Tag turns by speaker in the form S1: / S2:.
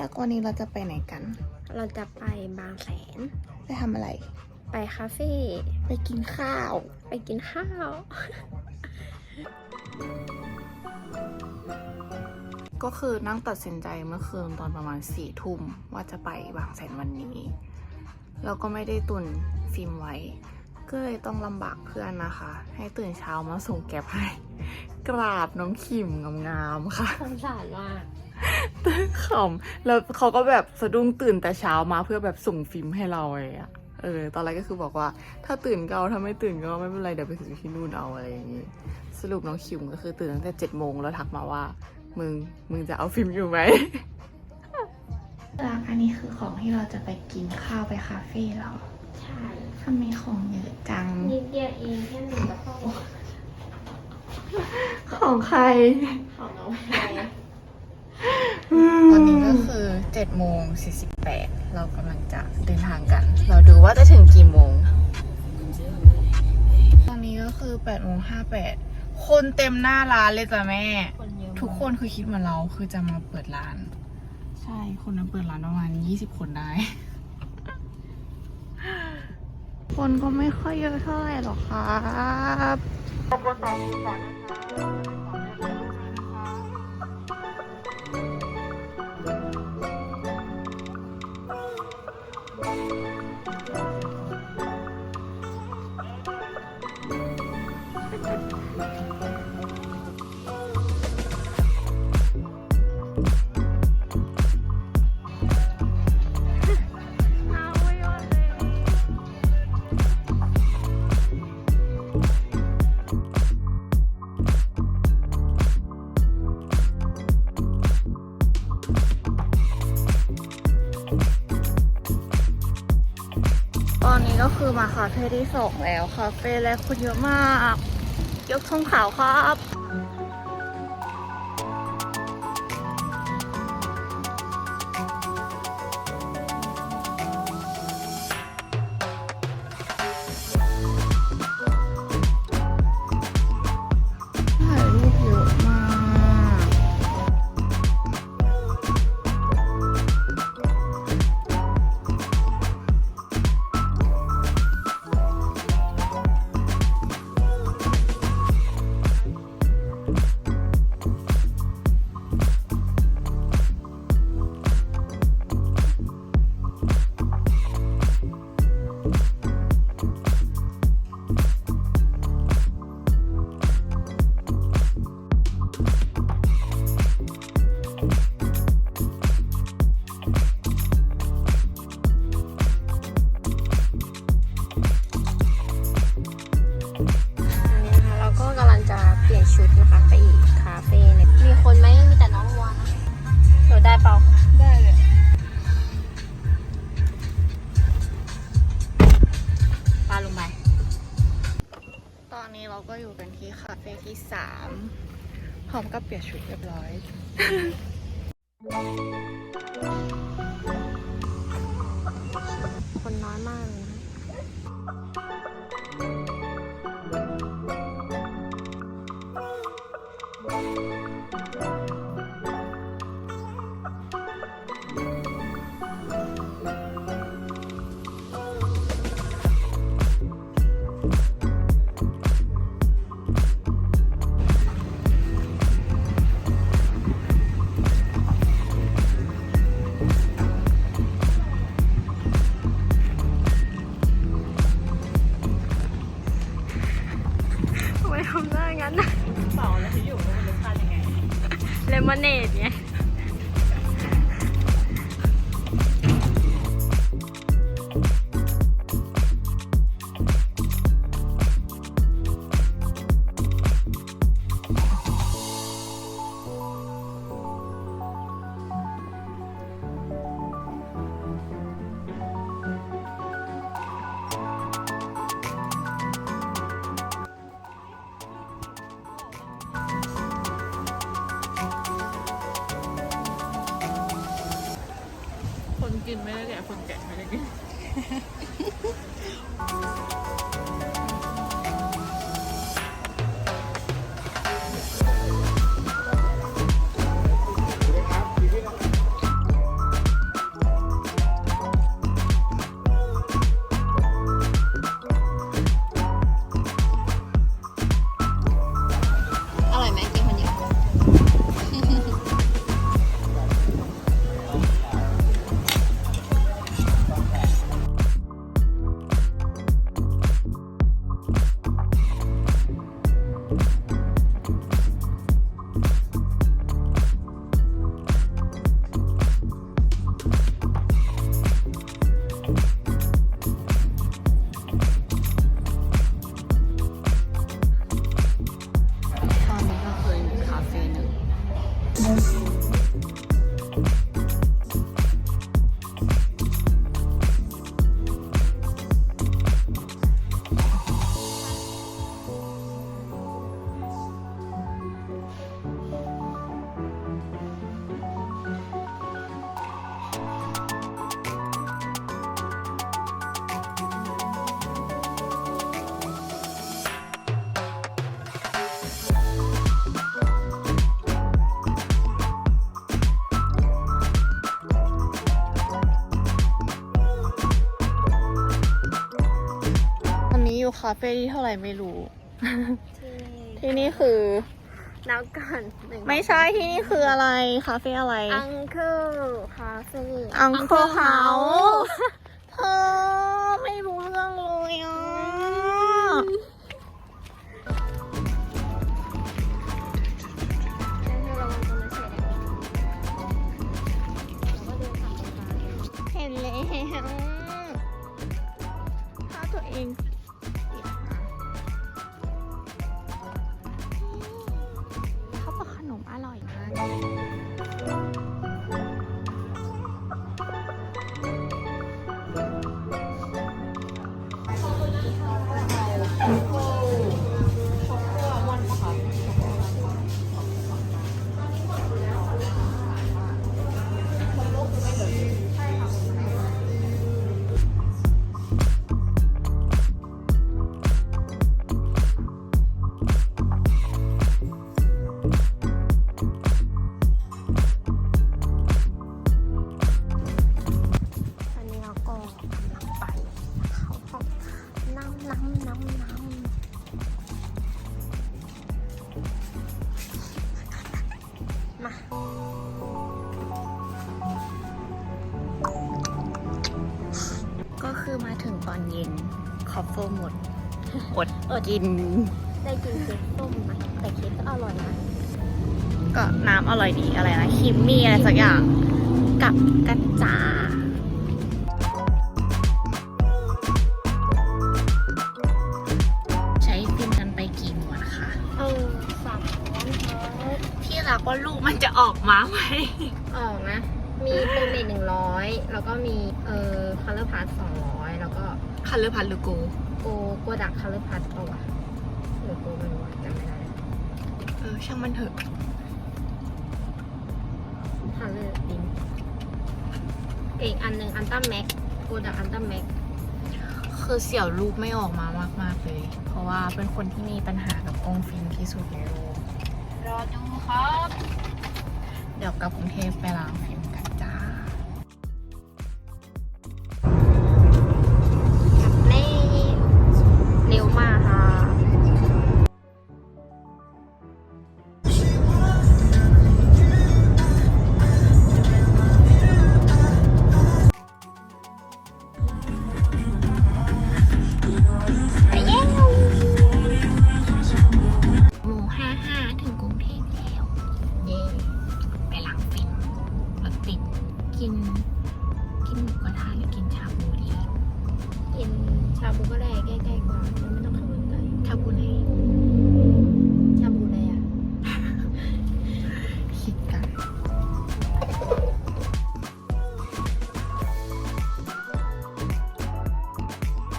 S1: อยากวันนี้เราจะไปไหนกัน
S2: เราจะไปบางแสน
S1: ไปทำอะไร
S2: ไปคาเฟ่
S1: ไปกินข้าว
S2: ไปกินข้าว
S1: ก็คือนั่งตัดสินใจเมื่อคืนตอนประมาณสี่ทุ่มว่าจะไปบางแสนวันนี้ แล้วก็ไม่ได้ตุนฟิล์มไว้ก็เลยต้องลำบากเพื่อนนะคะ ให้ตื่นเช้ามาส่งแก๊บให้ กราบน้องขิมงามๆค่ะ
S2: สงสารมาก
S1: ขำแล้วเขาก็แบบสะดุ้งตื่นแต่เช้ามาเพื่อแบบส่งฟิล์มให้เราเลยอะเออ ตอนแรกก็คือบอกว่า ถ้าตื่นก็เอาถ้าไม่ตื่นก็ไม่เป็นไรเดี๋ยวไปถึงที่นู่นเอาอะไรอย่างงี้ สรุปน้องคิมก็คือตื่นตั้งแต่เจ็ดโมงแล้วทักมาว่า มึง มึงจะเอาฟิล์มอยู่ไหมอันนี้คือของที่เราจะไปกินข้าวไปคาเฟ่เรา
S2: ใช่
S1: ทำไมของเยอะจัง
S2: นิดเดียวเองแค่หนึ่งกระป๋อง
S1: ของใคร
S2: ของน้องแพร
S1: ตอนนี้ก็คือ7โมง48เรากำลังจะเดินทางกัน เราดูว่าจะถึงกี่โมง ตอนนี้ก็คือ8โมง58คนเต็มหน้าร้านเลยจ้ะแม่ ทุกคนคือคิดเหมือนเราคือจะมาเปิดร้าน ใช่คนมาเปิดร้านประมาณ20คนได้ คนก็ไม่ค่อยเยอะเท่าไหร่หรอกครับ คือมาคาเฟ่ที่สองแล้วคาเฟ่แรกคนเยอะมาก ยกทงขาวครับ ก็
S2: เปลี่ยนชุดเรี
S1: ยบร้อย
S2: งั้นนะ
S1: เปล่าแล้วที่อยู่มันรสชาติยังไง
S2: เลมอนเนดไง
S1: กินไม่ได้แกะคนแกะไม่ได้กิน คาเฟ่ที่เท่าไหร่ไม่รู้
S2: ที่
S1: ที่นี่คือ
S2: นับกันหนึ่ง
S1: ไม่ใช่ที่นี่คืออะไรคาเฟ่อะไร
S2: อังเคิลคาเฟ่
S1: Uncle House เธอไม่รู้เรื่องเลยอะเห็นแล้วถ้าตัวเอง ถึงตอนเย็นคอฟเฟอร์หมดอดอดกิน
S2: ได้กินเค้กส้มไหมแต่เค้กก็อร่อยนะ
S1: ก็น้ำอร่อยดีอะไรนะคิมมี่อะไรสักอย่าง กับกัจจาใช้ฟิล์มกันไปกี่หมวดคะ
S2: เออสามร้อยเฮิร์ต
S1: ที่รักว่าลูกมันจะออกมาไหม
S2: ออกนะ มีเป็นเมดหนึ่งร้อยแล้วก็มีเอ่อคัลเลอร์พาร์สองร้อย แล้วก็
S1: คันหรือพันหรือโก
S2: โกโกดักคัลเลอร์พาร์เอาวะหรือโกไม่รู้อะจำไม่ได้
S1: เออช่างมันเถอะ
S2: คัลเลอร์ดินอีกอันหนึ่งอันตัมแม็กโกดักอันตัมแม็ก
S1: คือเสี่ยวรูปไม่ออกมามาก ๆ เลย เพราะว่าเป็นคนที่มีปัญหากับกล้องฟิล์มที่สุดในโลก
S2: รอดูครับ
S1: เดี๋ยวกลับกรุงเทพไปล้างฟิล์ม ชาบู
S2: ก็ได้ใกล้ๆกว่าไม่ต้องขับรถไกล
S1: ชาบูใน